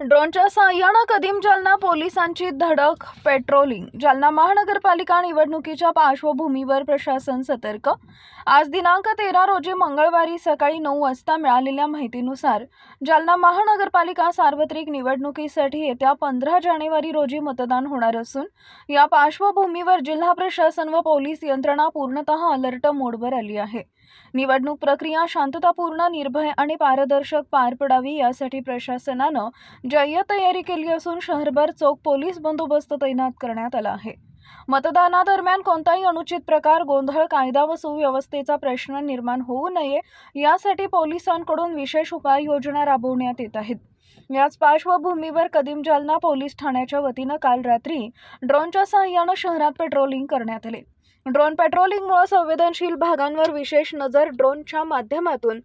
ड्रोनच्या साह्यानं कदीम जालना पोलिसांची धडक पेट्रोलिंग. जालना महानगरपालिका निवडणुकीच्या पार्श्वभूमीवर प्रशासन सतर्क. आज दिनांक तेरा रोजी मंगळवारी सकाळी नऊ वाजता मिळालेल्या माहितीनुसार जालना महानगरपालिका सार्वत्रिक निवडणुकीसाठी येत्या पंधरा जानेवारी रोजी मतदान होणार असून या पार्श्वभूमीवर जिल्हा प्रशासन व पोलीस यंत्रणा पूर्णतः अलर्ट मोडवर आली आहे. निवडणूक प्रक्रिया शांततापूर्ण निर्भय आणि पारदर्शक पार पडावी यासाठी प्रशासनानं जय्य तयारी केली असून शहरभर चोख पोलीस बंदोबस्त तैनात करण्यात आला आहे. मतदानादरम्यान कोणताही अनुचित प्रकार गोंधळ कायदा व सुव्यवस्थेचा प्रश्न निर्माण होऊ नये यासाठी पोलिसांकडून विशेष उपाययोजना राबवण्यात येत आहेत. याच पार्श्वभूमीवर कदीम जालना पोलीस ठाण्याच्या वतीनं काल रात्री ड्रोनच्या सहाय्यानं शहरात पेट्रोलिंग करण्यात आले. ड्रोन पेट्रोलिंगमुळे संवेदनशील भागांवर विशेष नजर ड्रोनच्या माध्यमातून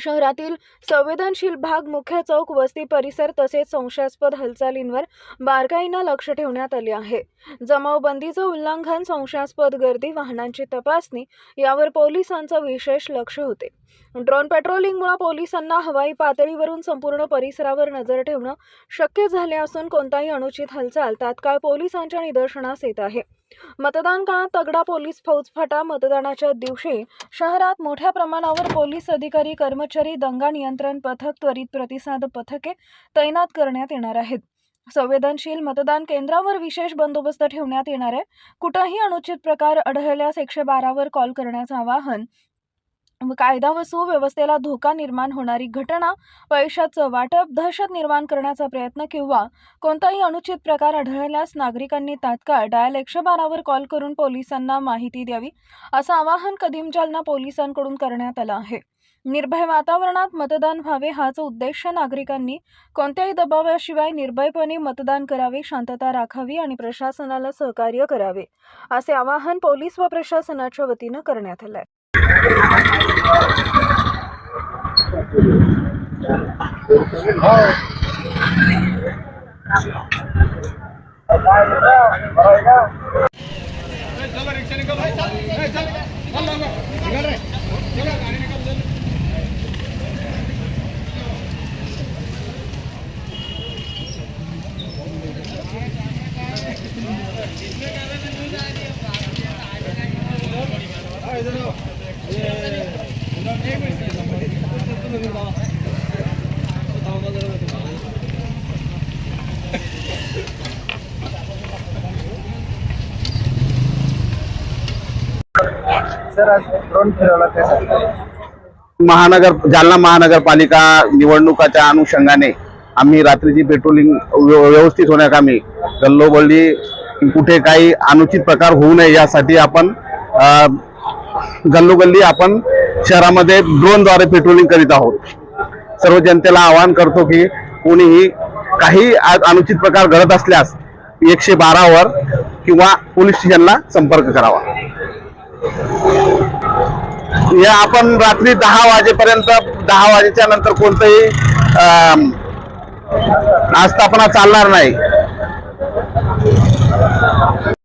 शहरातील संवेदनशील भाग मुख्य चौक वस्ती परिसर तसेच संशयास्पद हालचालींवर बारकाईनं लक्ष ठेवण्यात आले आहे. जमावबंदीचं उल्लंघन संशयास्पद गर्दी वाहनांची तपासणी यावर पोलिसांचं विशेष लक्ष होते. ड्रोन पेट्रोलिंगमुळे पोलिसांना हवाई पातळीवरून संपूर्ण परिसरावर नजर ठेवणं शक्य झाले असून कोणताही अनुचित हालचाल तात्काळ पोलिसांच्या निदर्शनास येत आहे. मतदान काळात तगडा पोलीस फौजफाटा मतदानाच्या दिवशी शहरात मोठ्या प्रमाणावर पोलीस अधिकारी कर्मचारी दंगा नियंत्रण पथक त्वरित प्रतिसाद पथके तैनात करण्यात येणार आहेत. संवेदनशील मतदान केंद्रावर विशेष बंदोबस्त ठेवण्यात येणार आहे. कुठंही अनुचित प्रकार आढळल्यास एकशे बारावर कॉल करण्याचं आवाहन कायदा व सुव्यवस्थेला धोका निर्माण होणारी घटना पैशाचं वाटप दहशत निर्माण करण्याचा प्रयत्न किंवा कोणताही अनुचित प्रकार आढळल्यास नागरिकांनी तात्काळ डायल एकशे बारावर कॉल करून पोलिसांना माहिती द्यावी असं आवाहन कदीम जालना पोलिसांकडून करण्यात आलं आहे. निर्भय वातावरणात मतदान व्हावे हाच उद्देश नागरिकांनी कोणत्याही दबावाशिवाय निर्भयपणे मतदान करावे शांतता राखावी आणि प्रशासनाला सहकार्य करावे असे आवाहन पोलीस व प्रशासनाच्या वतीनं करण्यात आलं आहे सर आज महानगर जालना महानगरपालिका निवडणुकाच्या अनुषंगाने आम्ही रात्रीची पेट्रोलिंग व्यवस्थित होण्याकामी गल्लोगल्ली कुठे काही अनुचित प्रकार होऊ नये यासाठी आपण गल्लोगल्ली आपण शहरामध्ये ड्रोनद्वारे पेट्रोलिंग करीत आहोत. सर्व जनतेला आवाहन करतो की कोणीही काही अनुचित प्रकार घडत असल्यास एकशे बारावर किंवा पोलीस स्टेशनला संपर्क करावा. या आपण रात्री दहा वाजेपर्यंत दहा वाजेच्या नंतर कोणतंही आस्थापना चालणार नाही.